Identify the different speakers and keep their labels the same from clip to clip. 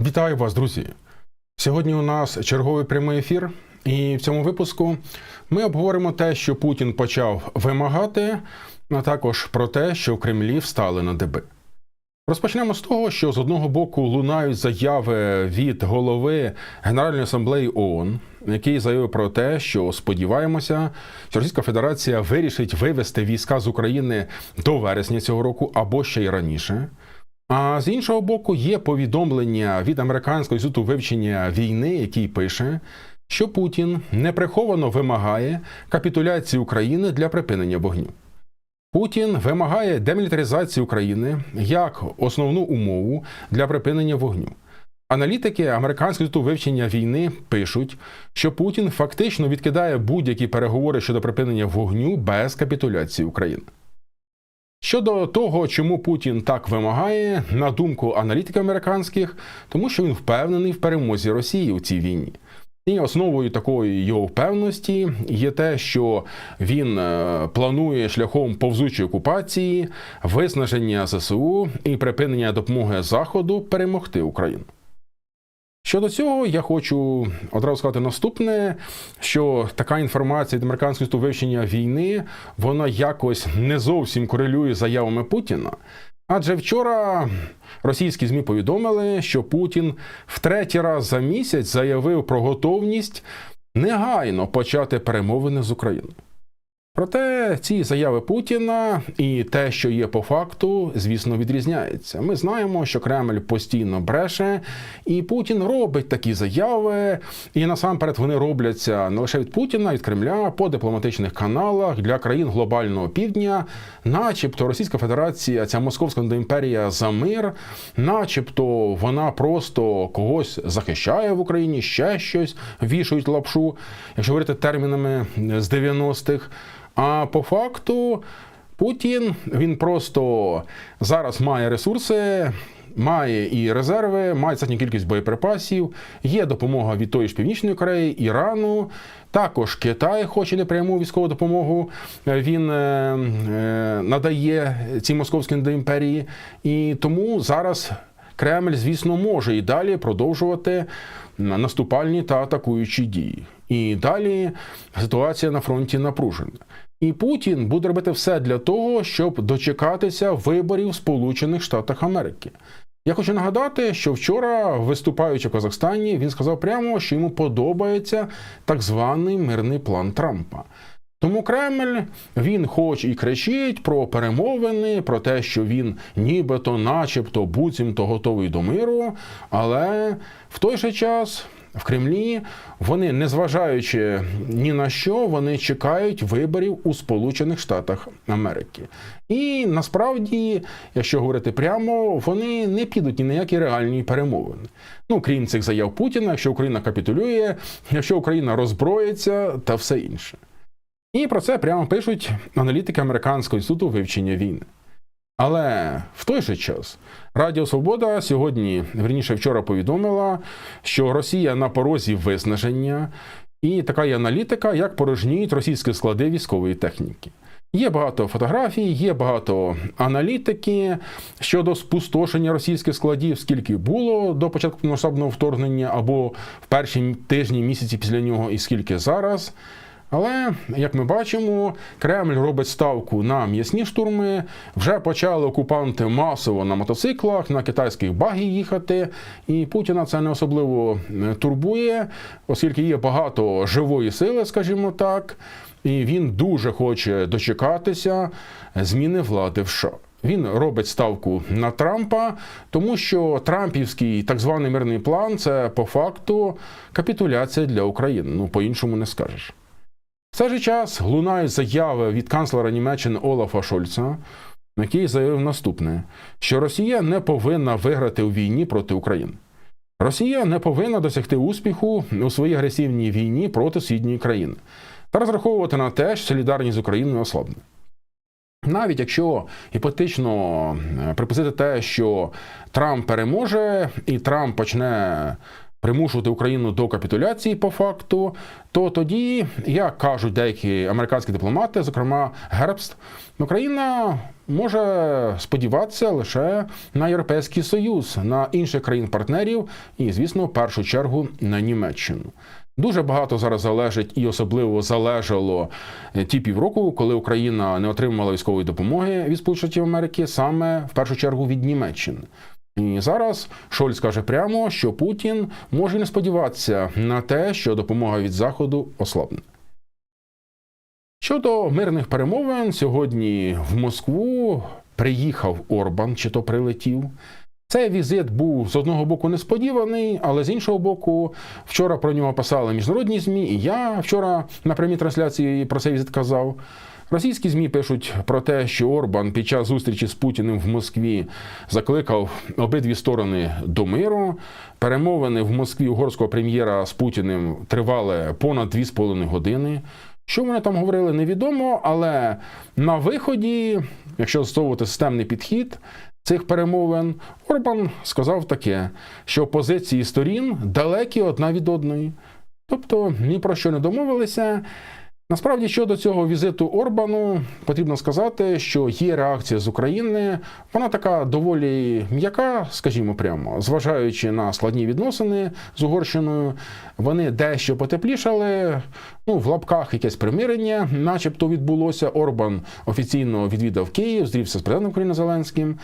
Speaker 1: Вітаю вас, друзі! Сьогодні у нас черговий прямий ефір, і в цьому випуску ми обговоримо те, що Путін почав вимагати, а також про те, що в Кремлі встали на деби. Розпочнемо з того, що з одного боку лунають заяви від голови Генеральної асамблеї ООН, який заявив про те, що сподіваємося, що Російська Федерація вирішить вивести війська з України до вересня цього року або ще й раніше. А з іншого боку, є повідомлення від американського інституту вивчення війни, який пише, що Путін неприховано вимагає капітуляції України для припинення вогню. Путін вимагає демілітаризації України як основну умову для припинення вогню. Аналітики американського інституту вивчення війни пишуть, що Путін фактично відкидає будь-які переговори щодо припинення вогню без капітуляції України. Щодо того, чому Путін так вимагає, на думку аналітиків американських, тому що він впевнений в перемозі Росії у цій війні. І основою такої його впевненості є те, що він е, планує шляхом повзучої окупації, виснаження ЗСУ і припинення допомоги Заходу перемогти Україну. Щодо цього, я хочу одразу сказати наступне: що така інформація від американського інституту вивчення війни вона якось не зовсім корелює з заявами Путіна. Адже вчора російські ЗМІ повідомили, що Путін в третій раз за місяць заявив про готовність негайно почати перемовини з Україною. Проте ці заяви Путіна і те, що є по факту, звісно, відрізняється. Ми знаємо, що Кремль постійно бреше, і Путін робить такі заяви. І насамперед вони робляться не лише від Путіна, від Кремля по дипломатичних каналах для країн глобального півдня, начебто Російська Федерація, ця московська імперія за мир, начебто вона просто когось захищає в Україні, ще щось вішають лапшу, якщо говорити термінами з 90-х. А по факту Путін він просто зараз має ресурси. Має і резерви, має достатню кількість боєприпасів, є допомога від тої ж Північної Кореї, Ірану. Також Китай хоче непряму військову допомогу. Він е, е, надає цій московській імперії. І тому зараз Кремль, звісно, може і далі продовжувати наступальні та атакуючі дії. І далі ситуація на фронті напружена. І Путін буде робити все для того, щоб дочекатися виборів в Сполучених Штатах Америки. Я хочу нагадати, що вчора, виступаючи в Казахстані, він сказав прямо, що йому подобається так званий мирний план Трампа. Тому Кремль він хоч і кричить про перемовини, про те, що він нібито, начебто, буцімто готовий до миру, але в той же час. В Кремлі вони, незважаючи ні на що, вони чекають виборів у Сполучених Штатах Америки. І насправді, якщо говорити прямо, вони не підуть ні на які реальні перемовини. Ну крім цих заяв Путіна, якщо Україна капітулює, якщо Україна роззброїться та все інше. І про це прямо пишуть аналітики Американського інституту вивчення війни. Але в той же час Радіо Свобода сьогодні, верніше вчора, повідомила, що Росія на порозі виснаження, і така є аналітика, як порожніють російські склади військової техніки. Є багато фотографій, є багато аналітики щодо спустошення російських складів, скільки було до початку масштабного вторгнення, або в перші тижні місяці після нього, і скільки зараз. Але, як ми бачимо, Кремль робить ставку на м'ясні штурми. Вже почали окупанти масово на мотоциклах, на китайських багі їхати. І Путіна це не особливо е, турбує, оскільки є багато живої сили, скажімо так, і він дуже хоче дочекатися зміни влади в США. Він робить ставку на Трампа, тому що Трампівський так званий мирний план це по факту капітуляція для України. Ну по-іншому не скажеш. Цей же час лунають заяви від канцлера Німеччини Олафа Шольца, який заявив наступне: що Росія не повинна виграти у війні проти України. Росія не повинна досягти успіху у своїй агресивній війні проти сусідньої країни та розраховувати на те, що солідарність з Україною ослабне. Навіть якщо гіпотетично припустити те, що Трамп переможе і Трамп почне примушувати Україну до капітуляції по факту, то тоді, як кажуть деякі американські дипломати, зокрема Гербст, Україна може сподіватися лише на Європейський Союз, на інших країн-партнерів і, звісно, в першу чергу на Німеччину. Дуже багато зараз залежить і особливо залежало е, ті півроку, коли Україна не отримала військової допомоги від Сполучених Америки, саме в першу чергу від Німеччини. І зараз Шольц каже прямо, що Путін може не сподіватися на те, що допомога від Заходу ослабне. Щодо мирних перемовин, сьогодні в Москву приїхав Орбан, чи то прилетів. Цей візит був з одного боку несподіваний, але з іншого боку, вчора про нього писали міжнародні ЗМІ, і я вчора на прямій трансляції про цей візит казав. Російські ЗМІ пишуть про те, що Орбан під час зустрічі з Путіним в Москві закликав обидві сторони до миру. Перемовини в Москві угорського прем'єра з Путіним тривали понад 2,5 години. Що вони там говорили, невідомо, але на виході, якщо застосовувати системний підхід цих перемовин, Орбан сказав таке, що позиції сторін далекі одна від одної. Тобто ні про що не домовилися. Насправді, щодо цього візиту Орбану, потрібно сказати, що є реакція з України. Вона така доволі м'яка, скажімо прямо, зважаючи на складні відносини з Угорщиною, вони дещо потеплішали. Ну, в лапках якесь примирення, начебто відбулося. Орбан офіційно відвідав Київ, зустрівся з президентом України Зеленським.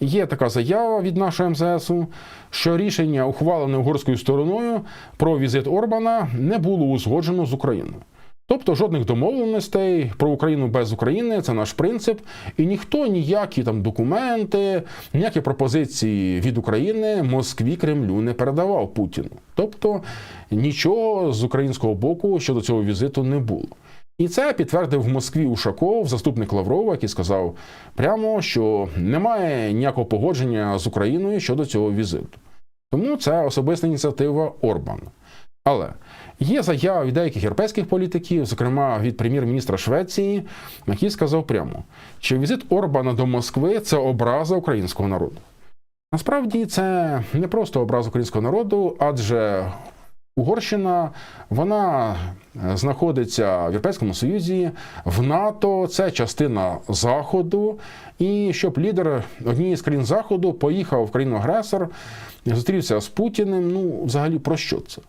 Speaker 1: Є така заява від нашого МЗСу, що рішення, ухвалене угорською стороною про візит Орбана, не було узгоджено з Україною. Тобто жодних домовленостей про Україну без України це наш принцип, і ніхто ніякі там документи, ніякі пропозиції від України Москві Кремлю не передавав Путіну. Тобто нічого з українського боку щодо цього візиту не було. І це підтвердив в Москві Ушаков, заступник Лаврова, який сказав прямо, що немає ніякого погодження з Україною щодо цього візиту. Тому це особиста ініціатива Орбана. Але є заява від деяких європейських політиків, зокрема від прем'єр-міністра Швеції, який сказав прямо, що візит Орбана до Москви це образа українського народу. Насправді це не просто образ українського народу, адже Угорщина вона знаходиться в Європейському Союзі, в НАТО, це частина Заходу. І щоб лідер однієї з країн Заходу поїхав в країну-агресор, зустрівся з Путіним. Ну, взагалі, про що це?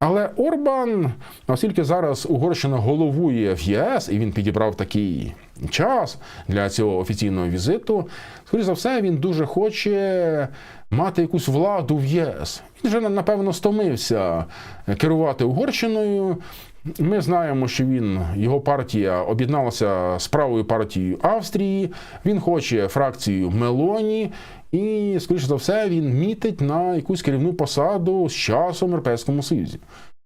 Speaker 1: Але Орбан, оскільки зараз Угорщина головує в ЄС, і він підібрав такий час для цього офіційного візиту, скоріш за все, він дуже хоче мати якусь владу в ЄС. Він вже напевно стомився керувати Угорщиною. Ми знаємо, що він його партія об'єдналася з правою партією Австрії. Він хоче фракцію Мелоні, і, скоріше за все, він мітить на якусь керівну посаду з часом в Європейському Союзі.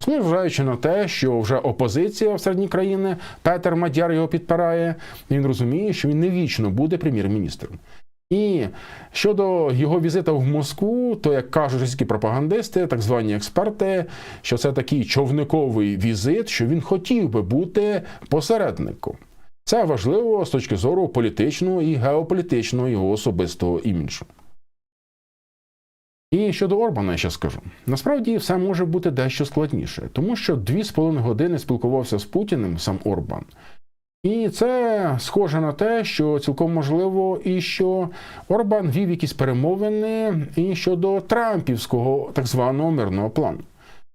Speaker 1: Зважаючи на те, що вже опозиція в середній країни, Петер Мадяр його підпирає, він розуміє, що він не вічно буде прем'єр-міністром. І щодо його візита в Москву, то як кажуть російські пропагандисти, так звані експерти, що це такий човниковий візит, що він хотів би бути посередником. Це важливо з точки зору політичного і геополітичного його особистого іміджу. І щодо Орбана я ще скажу. Насправді все може бути дещо складніше, тому що дві з половиною години спілкувався з Путіним сам Орбан. І це схоже на те, що цілком можливо, і що Орбан вів якісь перемовини і щодо Трампівського так званого мирного плану.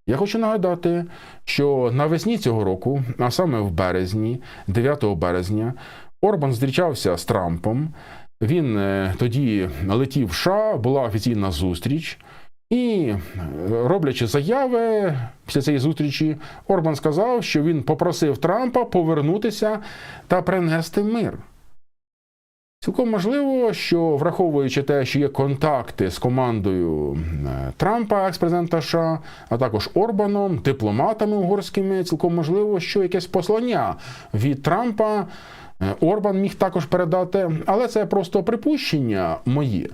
Speaker 1: Я хочу нагадати, що навесні цього року, а саме в березні, 9 березня, Орбан зустрічався з Трампом. Він е, тоді летів в США, була офіційна зустріч. І, роблячи заяви після цієї зустрічі, Орбан сказав, що він попросив Трампа повернутися та принести мир. Цілком можливо, що враховуючи те, що є контакти з командою е, Трампа, екс-президента США, а також Орбаном, дипломатами угорськими, цілком можливо, що якесь послання від Трампа е, Орбан міг також передати, але це просто припущення моє.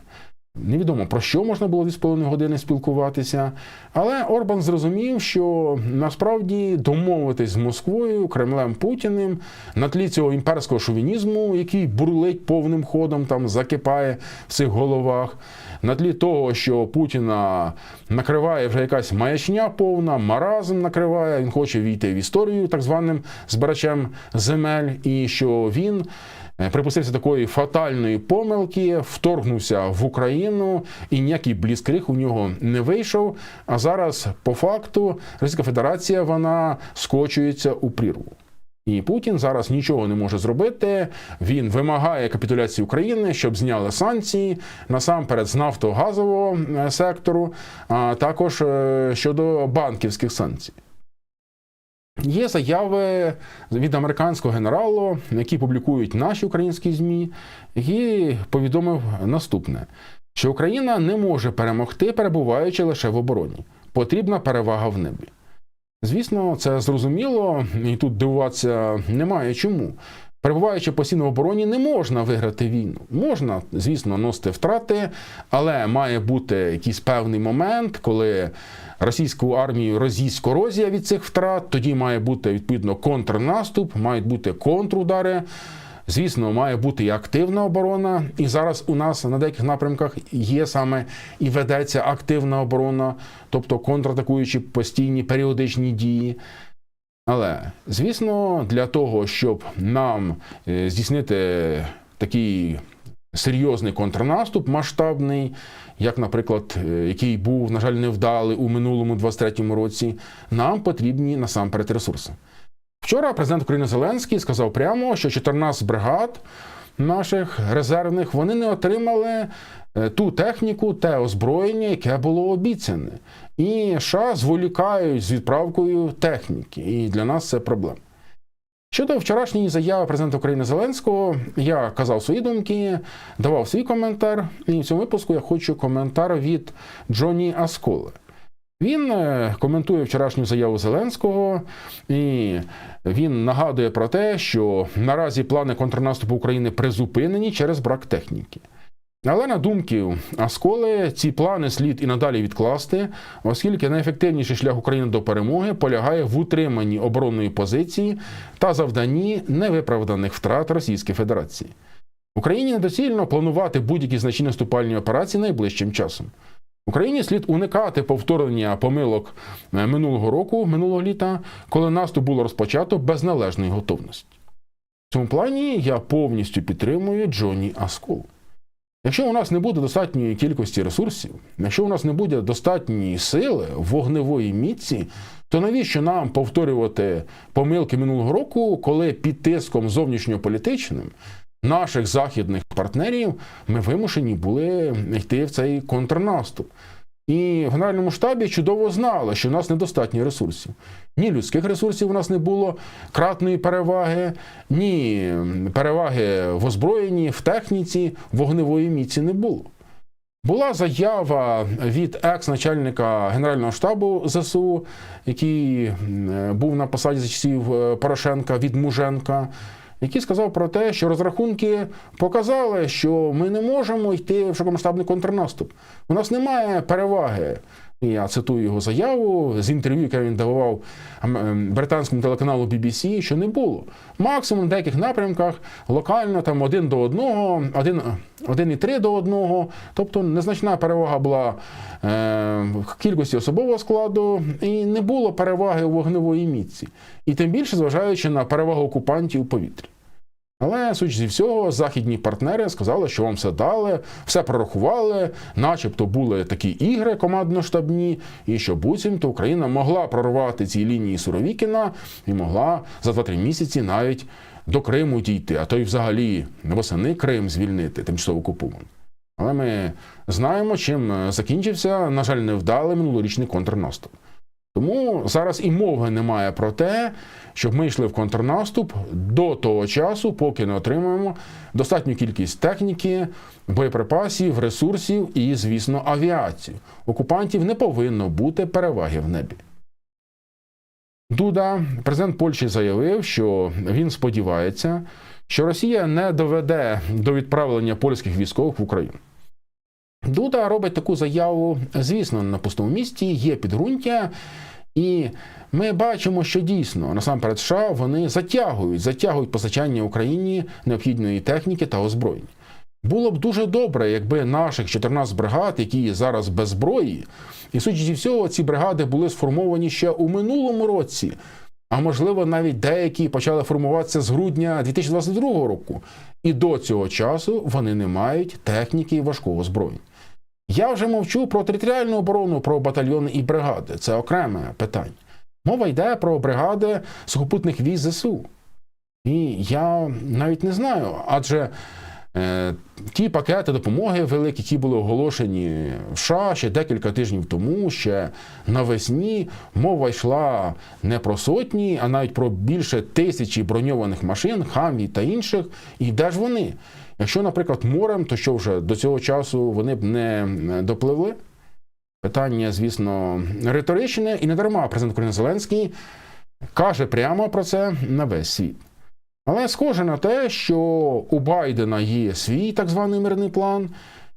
Speaker 1: Невідомо про що можна було 2,5 години спілкуватися, але Орбан зрозумів, що насправді домовитись з Москвою, Кремлем Путіним на тлі цього імперського шовінізму, який бурлить повним ходом, там закипає в цих головах, на тлі того, що Путіна накриває вже якась маячня повна, маразм накриває, він хоче війти в історію так званим збирачем земель, і що він припустився такої фатальної помилки, вторгнувся в Україну, і ніякий бліскриг у нього не вийшов. А зараз, по факту, Російська Федерація вона скочується у прірву. І Путін зараз нічого не може зробити. Він вимагає капітуляції України, щоб зняли санкції насамперед з нафтогазового е, сектору, а також е, щодо банківських санкцій. Є заяви від американського генералу, які публікують наші українські ЗМІ, і повідомив наступне: що Україна не може перемогти, перебуваючи лише в обороні. Потрібна перевага в небі. Звісно, це зрозуміло, і тут дивуватися немає чому. Перебуваючи постійно в обороні, не можна виграти війну. Можна, звісно, носити втрати, але має бути якийсь певний момент, коли російську армію роз'їсть корозія від цих втрат. Тоді має бути відповідно контрнаступ, мають бути контрудари. Звісно, має бути і активна оборона. І зараз у нас на деяких напрямках є саме і ведеться активна оборона, тобто контратакуючи постійні періодичні дії. Але звісно, для того, щоб нам е, здійснити такий серйозний контрнаступ, масштабний, як, наприклад, е, який був, на жаль, невдалий у минулому 23-му році, нам потрібні насамперед ресурси. Вчора президент України Зеленський сказав прямо, що 14 бригад наших резервних вони не отримали е, ту техніку, те озброєння, яке було обіцяне. І США зволікають з відправкою техніки. І для нас це проблема. Щодо вчорашньої заяви президента України Зеленського, я казав свої думки, давав свій коментар. І в цьому випуску я хочу коментар від Джоні Асколи. Він е, коментує вчорашню заяву Зеленського, і він нагадує про те, що наразі плани контрнаступу України призупинені через брак техніки. Але на думки Асколи, ці плани слід і надалі відкласти, оскільки найефективніший шлях України до перемоги полягає в утриманні оборонної позиції та завданні невиправданих втрат Російської Федерації. Україні недоцільно планувати будь-які значні наступальні операції найближчим часом. Україні слід уникати повторення помилок е, минулого року, минулого літа, коли наступ було розпочато без належної готовності. В цьому плані я повністю підтримую Джоні Аскол. Якщо у нас не буде достатньої кількості ресурсів, якщо у нас не буде достатньої сили вогневої міці, то навіщо нам повторювати помилки минулого року, коли під тиском зовнішньополітичним наших західних партнерів ми вимушені були йти в цей контрнаступ? І в Генеральному штабі чудово знали, що у нас недостатньо ресурсів. Ні людських ресурсів у нас не було, кратної переваги, ні переваги в озброєнні, в техніці, вогневої міці не було. Була заява від екс-начальника Генерального штабу ЗСУ, який був на посаді за часів е, Порошенка від Муженка який сказав про те, що розрахунки показали, що ми не можемо йти в широкомасштабний контрнаступ. У нас немає переваги. Я цитую його заяву з інтерв'ю, яке він давав ем, британському телеканалу BBC, що не було. Максимум в деяких напрямках локально там один до одного, один, один і три до одного. Тобто незначна перевага була е, кількості особового складу, і не було переваги у вогневої мітці. І тим більше, зважаючи на перевагу окупантів у повітрі. Але, судь зі всього, західні партнери сказали, що вам все дали, все прорахували, начебто були такі ігри командно-штабні, і що буцімто Україна могла прорвати ці лінії Суровікіна і могла за 2-3 місяці навіть до Криму дійти, а то й взагалі восени Крим звільнити, тимчасово окупований. Але ми знаємо, чим закінчився, на жаль, невдалий минулорічний контрнаступ. Тому зараз і мови немає про те, щоб ми йшли в контрнаступ до того часу, поки не отримаємо достатню кількість техніки, боєприпасів, ресурсів і, звісно, авіацію. Окупантів не повинно бути переваги в небі. Дуда, президент Польщі, заявив, що він сподівається, що Росія не доведе до відправлення польських військових в Україну. Дуда робить таку заяву, звісно, на пустому місці, є підґрунтя, і ми бачимо, що дійсно насамперед США вони затягують, затягують постачання Україні необхідної техніки та озброєнь. Було б дуже добре, якби наших 14 бригад, які зараз без зброї, і судячи всього, ці бригади були сформовані ще у минулому році, а можливо, навіть деякі почали формуватися з грудня 2022 року. І до цього часу вони не мають техніки важкого озброєння. Я вже мовчу про територіальну оборону, про батальйони і бригади. Це окреме питання. Мова йде про бригади сухопутних військ ЗСУ. І я навіть не знаю, адже е, ті пакети допомоги великі, які були оголошені в США ще декілька тижнів тому, ще навесні, мова йшла не про сотні, а навіть про більше тисячі броньованих машин, хамві та інших. І де ж вони? Якщо, наприклад, морем, то що вже до цього часу вони б не допливли? Питання, звісно, риторичне, і не дарма президент України Зеленський каже прямо про це на весь світ. Але схоже на те, що у Байдена є свій так званий мирний план,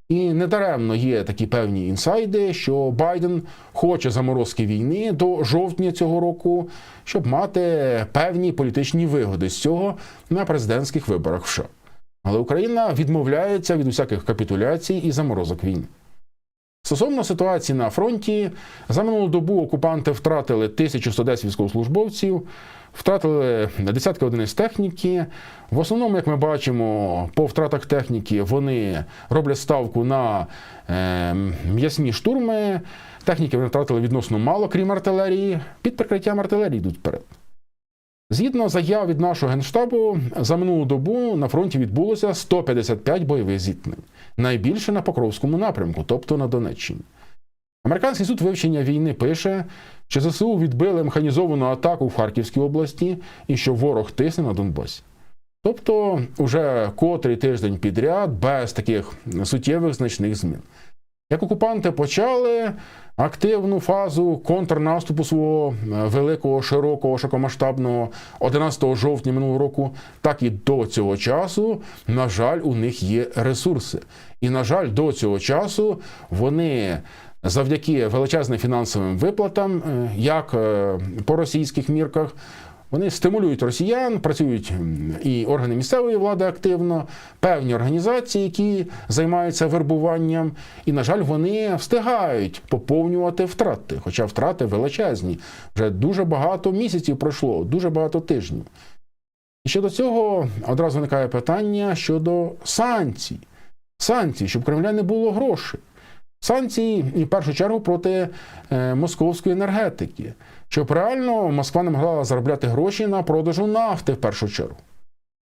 Speaker 1: і недаремно є такі певні інсайди, що Байден хоче заморозки війни до жовтня цього року, щоб мати певні політичні вигоди з цього на президентських виборах в США. Але Україна відмовляється від усяких капітуляцій і заморозок війни. Стосовно ситуації на фронті, за минулу добу окупанти втратили 1110 військовослужбовців, втратили десятки одиниць техніки. В основному, як ми бачимо, по втратах техніки вони роблять ставку на е, м'ясні штурми. Техніки вони втратили відносно мало, крім артилерії. Під прикриттям артилерії йдуть вперед. Згідно заяв від нашого генштабу, за минулу добу на фронті відбулося 155 бойових зіткнень, найбільше на Покровському напрямку, тобто на Донеччині. Американський суд вивчення війни пише, що ЗСУ відбили механізовану атаку в Харківській області і що ворог тисне на Донбасі. Тобто, уже котрий тиждень підряд без таких суттєвих значних змін. Як окупанти почали активну фазу контрнаступу свого великого, широкого, широкомасштабного 11 жовтня минулого року, так і до цього часу, на жаль, у них є ресурси. І, на жаль, до цього часу вони завдяки величезним фінансовим виплатам, як по російських мірках, вони стимулюють росіян, працюють і органи місцевої влади активно, певні організації, які займаються вербуванням, і, на жаль, вони встигають поповнювати втрати, хоча втрати величезні. Вже дуже багато місяців пройшло, дуже багато тижнів. І щодо цього одразу виникає питання щодо санкцій. Санкцій, щоб Кремля не було грошей. Санкції, і в першу чергу, проти е, московської енергетики, щоб реально Москва не могла заробляти гроші на продажу нафти в першу чергу.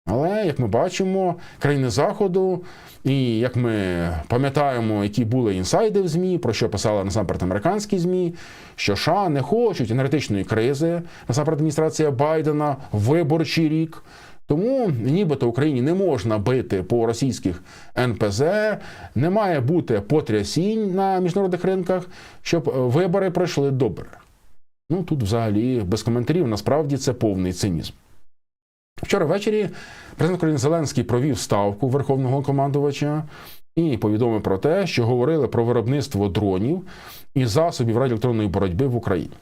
Speaker 1: Але, як ми бачимо, країни Заходу, і як ми пам'ятаємо, які були інсайди в ЗМІ, про що писали насамперед американські ЗМІ, що США не хочуть енергетичної кризи, насамперед адміністрація Байдена, виборчий рік. Тому нібито Україні не можна бити по російських НПЗ, не має бути потрясінь на міжнародних ринках, щоб вибори пройшли добре. Ну тут взагалі без коментарів, насправді це повний цинізм. Вчора ввечері президент України Зеленський провів ставку верховного командувача і повідомив про те, що говорили про виробництво дронів і засобів радіоелектронної боротьби в Україні.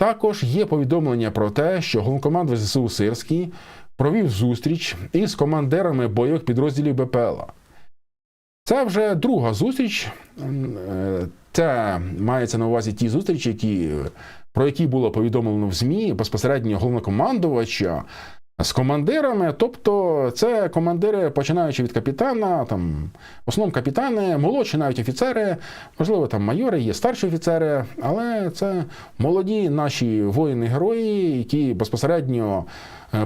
Speaker 1: Також є повідомлення про те, що головнокомандувач ЗСУ Сирський провів зустріч із командирами бойових підрозділів БПЛА. Це вже друга зустріч. Це мається на увазі ті зустрічі, які, про які було повідомлено в ЗМІ безпосередньо головнокомандувача з командирами. Тобто, це командири, починаючи від капітана, там в основному капітани, молодші навіть офіцери, можливо, там майори, є старші офіцери, але це молоді наші воїни-герої, які безпосередньо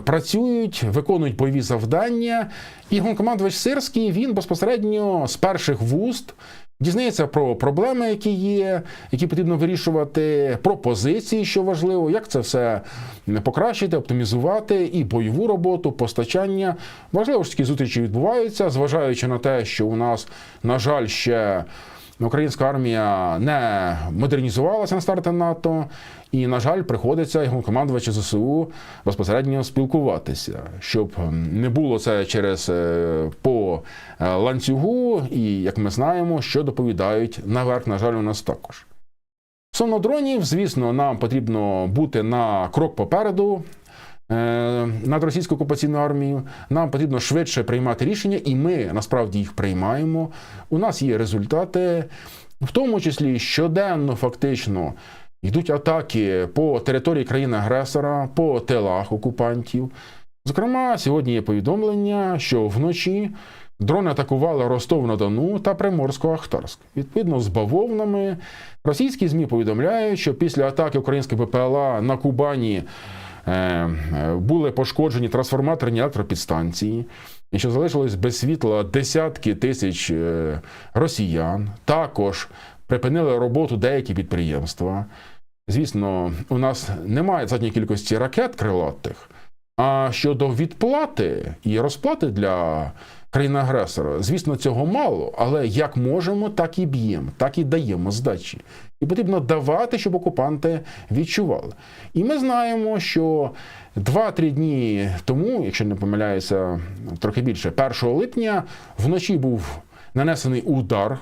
Speaker 1: працюють, виконують бойові завдання. І головнокомандувач Сирський він безпосередньо з перших вуст. Дізнається про проблеми, які є, які потрібно вирішувати, про позиції, що важливо, як це все покращити, оптимізувати, і бойову роботу, постачання. Важливо, що такі зустрічі відбуваються, зважаючи на те, що у нас, на жаль, ще українська армія не модернізувалася на старті НАТО, і, на жаль, приходиться його командувачу ЗСУ безпосередньо спілкуватися, щоб не було це через е, по е, ланцюгу, і як ми знаємо, що доповідають наверх, на жаль, у нас також. Стосовно дронів, звісно, нам потрібно бути на крок попереду над російською окупаційною армією. Нам потрібно швидше приймати рішення, і ми насправді їх приймаємо. У нас є результати, в тому числі щоденно, фактично. Йдуть атаки по території країни-агресора, по тилах окупантів. Зокрема, сьогодні є повідомлення, що вночі дрони атакували Ростов-на-Дону та Приморсько-Ахтарськ. Відповідно, з бавовнами російські ЗМІ повідомляють, що після атаки української БПЛА на Кубані е, е, були пошкоджені трансформаторні електропідстанції, і що залишилось без світла десятки тисяч е, росіян. Також припинили роботу деякі підприємства. Звісно, у нас немає достатньої кількості ракет крилатих. А щодо відплати і розплати для країни-агресора, звісно, цього мало, але як можемо, так і б'ємо, так і даємо здачі. І потрібно давати, щоб окупанти відчували. І ми знаємо, що 2-3 дні тому, якщо не помиляюся, трохи більше, 1 липня вночі був нанесений удар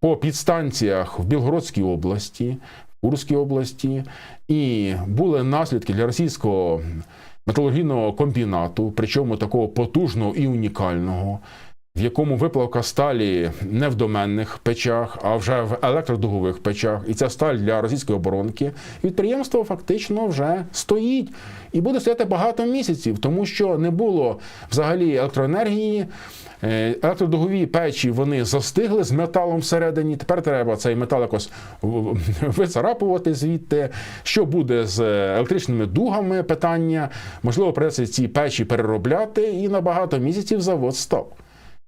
Speaker 1: по підстанціях в Білгородській області. Курській області, і були наслідки для російського металургійного комбінату, причому такого потужного і унікального, в якому виплавка сталі не в доменних печах, а вже в електродугових печах. І ця сталь для російської оборонки підприємство фактично вже стоїть і буде стояти багато місяців, тому що не було взагалі електроенергії. Е, Електродугові печі вони застигли з металом всередині. Тепер треба цей метал якось вицарапувати звідти. Що буде з електричними дугами? Питання можливо, придеться ці печі переробляти, і на багато місяців завод став.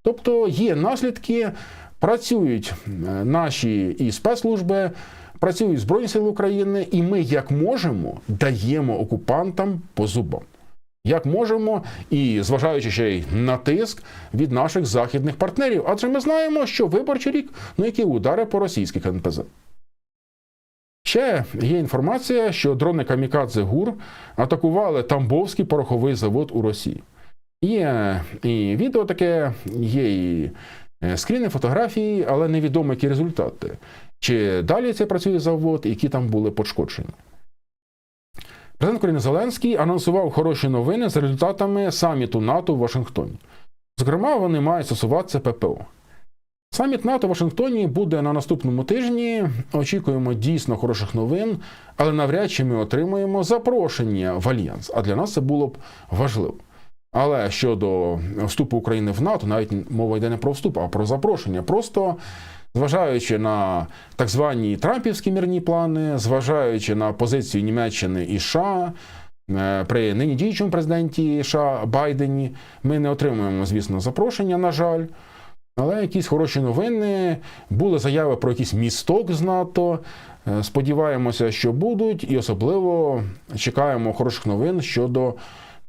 Speaker 1: Тобто є наслідки, працюють е, наші і спецслужби. Працюють Збройні Сили України, і ми, як можемо, даємо окупантам по зубам як можемо, і зважаючи ще й на тиск від наших західних партнерів. Адже ми знаємо, що виборчий рік, ну які удари по російських НПЗ. Ще є інформація, що дрони Камікадзе ГУР атакували Тамбовський пороховий завод у Росії. Є і відео таке, є і е, скріни, фотографії, але невідомо, які результати. Чи далі це працює завод, які там були пошкоджені. Президент України Зеленський анонсував хороші новини з результатами саміту НАТО в Вашингтоні. Зокрема, вони мають стосуватися ППО. Саміт НАТО в Вашингтоні буде на наступному тижні. Очікуємо дійсно хороших новин, але навряд чи ми отримаємо запрошення в Альянс. А для нас це було б важливо. Але щодо вступу України в НАТО, навіть мова йде не про вступ, а про запрошення. Просто зважаючи на так звані Трампівські мирні плани, зважаючи на позицію Німеччини і США. Е, при нині діючому президенті США Байдені ми не отримуємо, звісно, запрошення, на жаль. Але якісь хороші новини, були заяви про якийсь місток з НАТО. Е, сподіваємося, що будуть, і особливо чекаємо хороших новин щодо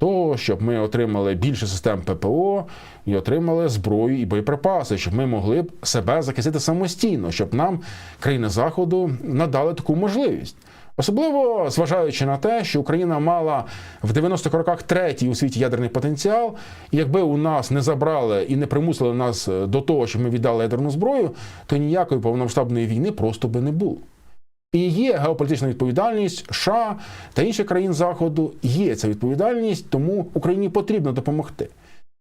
Speaker 1: того, щоб ми отримали більше систем ППО і отримали зброю і боєприпаси, щоб ми могли б себе захистити самостійно, щоб нам країни Заходу надали таку можливість. Особливо зважаючи на те, що Україна мала в 90-х роках третій у світі ядерний потенціал, і якби у нас не забрали і не примусили нас до того, щоб ми віддали ядерну зброю, то ніякої повномасштабної війни просто би не було. І є геополітична відповідальність США та інших країн Заходу. Є ця відповідальність, тому Україні потрібно допомогти.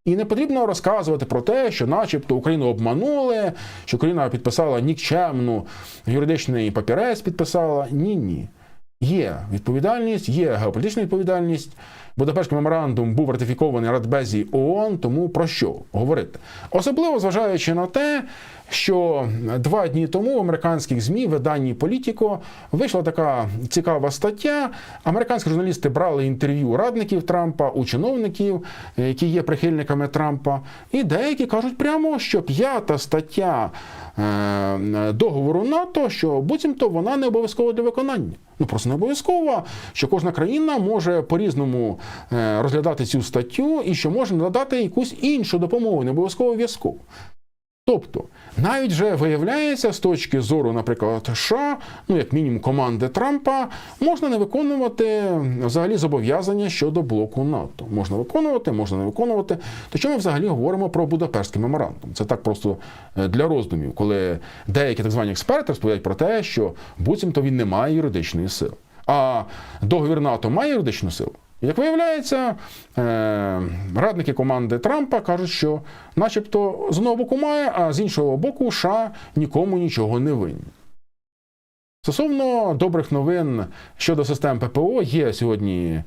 Speaker 1: І не потрібно розказувати про те, що, начебто, Україну обманули, що Україна підписала нікчемну юридичний папірець, підписала. Ні, ні. Є відповідальність, є геополітична відповідальність. Будапештський меморандум був ратифікований Радбезі ООН, тому про що говорити? Особливо зважаючи на те, що два дні тому в американських змі виданні Політіко вийшла така цікава стаття. Американські журналісти брали інтерв'ю радників Трампа у чиновників, які є прихильниками Трампа, і деякі кажуть прямо, що п'ята стаття е, договору НАТО, що буцімто вона не обов'язкова для виконання. Ну просто не обов'язково, що кожна країна може по-різному е, розглядати цю статтю і що може надати якусь іншу допомогу, не обов'язково в'язку. Тобто, навіть вже виявляється з точки зору, наприклад, США, ну як мінімум команди Трампа, можна не виконувати взагалі зобов'язання щодо блоку НАТО. Можна виконувати, можна не виконувати. То що ми взагалі говоримо про Будапештський меморандум? Це так просто е, для роздумів, коли деякі так звані експерти розповідають про те, що буцімто він не має юридичної сили. А договір НАТО має юридичну силу. Як виявляється, е, радники команди Трампа кажуть, що начебто з одного боку має, а з іншого боку, США нікому нічого не винні. Стосовно добрих новин щодо систем ППО, є сьогодні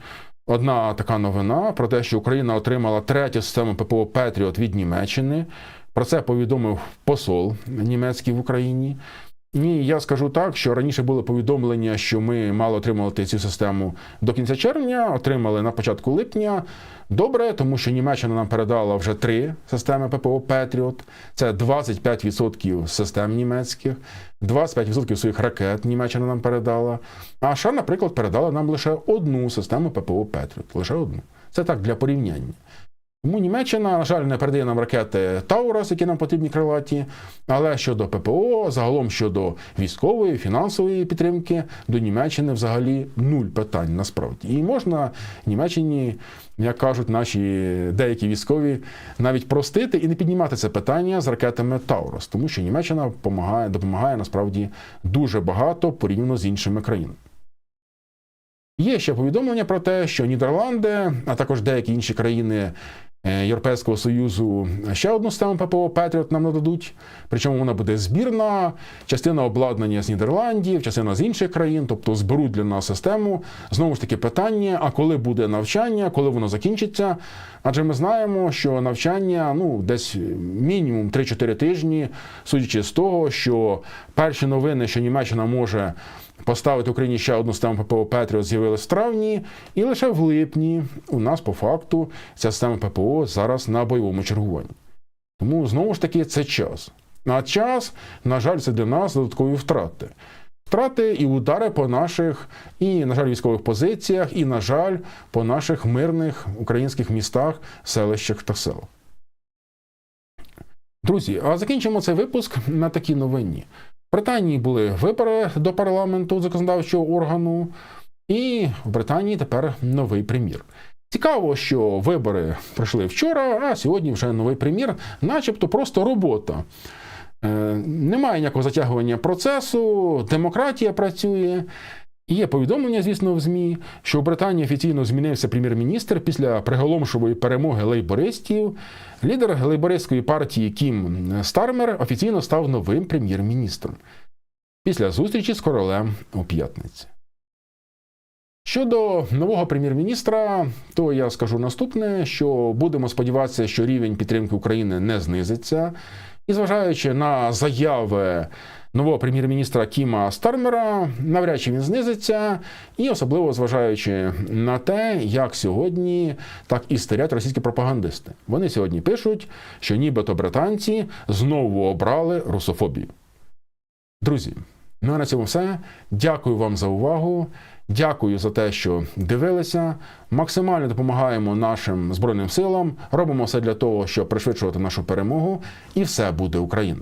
Speaker 1: одна така новина про те, що Україна отримала третю систему ППО Петріот від Німеччини. Про це повідомив посол німецький в Україні. І я скажу так, що раніше було повідомлення, що ми мали отримувати цю систему до кінця червня, отримали на початку липня. Добре, тому що Німеччина нам передала вже три системи ППО Петріот. Це 25% систем німецьких, 25% своїх ракет Німеччина нам передала. А США, наприклад, передала нам лише одну систему ППО Петріот. Лише одну. Це так для порівняння. Тому Німеччина, на жаль, не передає нам ракети Таурас, які нам потрібні крилаті. Але щодо ППО, загалом щодо військової, фінансової підтримки, до Німеччини взагалі нуль питань насправді. І можна Німеччині, як кажуть наші деякі військові, навіть простити і не піднімати це питання з ракетами Таурас, тому що Німеччина допомагає, допомагає насправді дуже багато порівняно з іншими країнами. Є ще повідомлення про те, що Нідерланди, а також деякі інші країни Європейського Союзу ще одну систему ППО Петріот нам нададуть. Причому вона буде збірна, частина обладнання з Нідерландів, частина з інших країн, тобто зберуть для нас систему. Знову ж таки, питання: а коли буде навчання, коли воно закінчиться? Адже ми знаємо, що навчання ну десь мінімум 3-4 тижні, судячи з того, що перші новини, що Німеччина може поставити Україні ще одну систему ППО Петріот з'явилась в травні, і лише в липні у нас по факту ця система ППО зараз на бойовому чергуванні. Тому знову ж таки це час. А час, на жаль, це для нас додаткові втрати. Втрати і удари по наших, і, на жаль, військових позиціях, і, на жаль, по наших мирних українських містах, селищах та селах. Друзі, а закінчимо цей випуск на такій новині. В Британії були вибори до парламенту законодавчого органу, і в Британії тепер новий прем'єр. Цікаво, що вибори пройшли вчора, а сьогодні вже новий прем'єр, начебто просто робота. Е, немає ніякого затягування процесу, демократія працює. Є повідомлення, звісно, в ЗМІ, що в Британії офіційно змінився прем'єр-міністр після приголомшової перемоги лейбористів. Лідер лейбористської партії Кім Стармер офіційно став новим прем'єр-міністром після зустрічі з королем у п'ятниці. Щодо нового прем'єр-міністра, то я скажу наступне: що будемо сподіватися, що рівень підтримки України не знизиться. І зважаючи на заяви нового прем'єр-міністра Кіма Стармера, навряд чи він знизиться, і особливо зважаючи на те, як сьогодні так і стерять російські пропагандисти. Вони сьогодні пишуть, що нібито британці знову обрали русофобію. Друзі, ну а на цьому все. Дякую вам за увагу. Дякую за те, що дивилися. Максимально допомагаємо нашим збройним силам. Робимо все для того, щоб пришвидшувати нашу перемогу, і все буде Україна.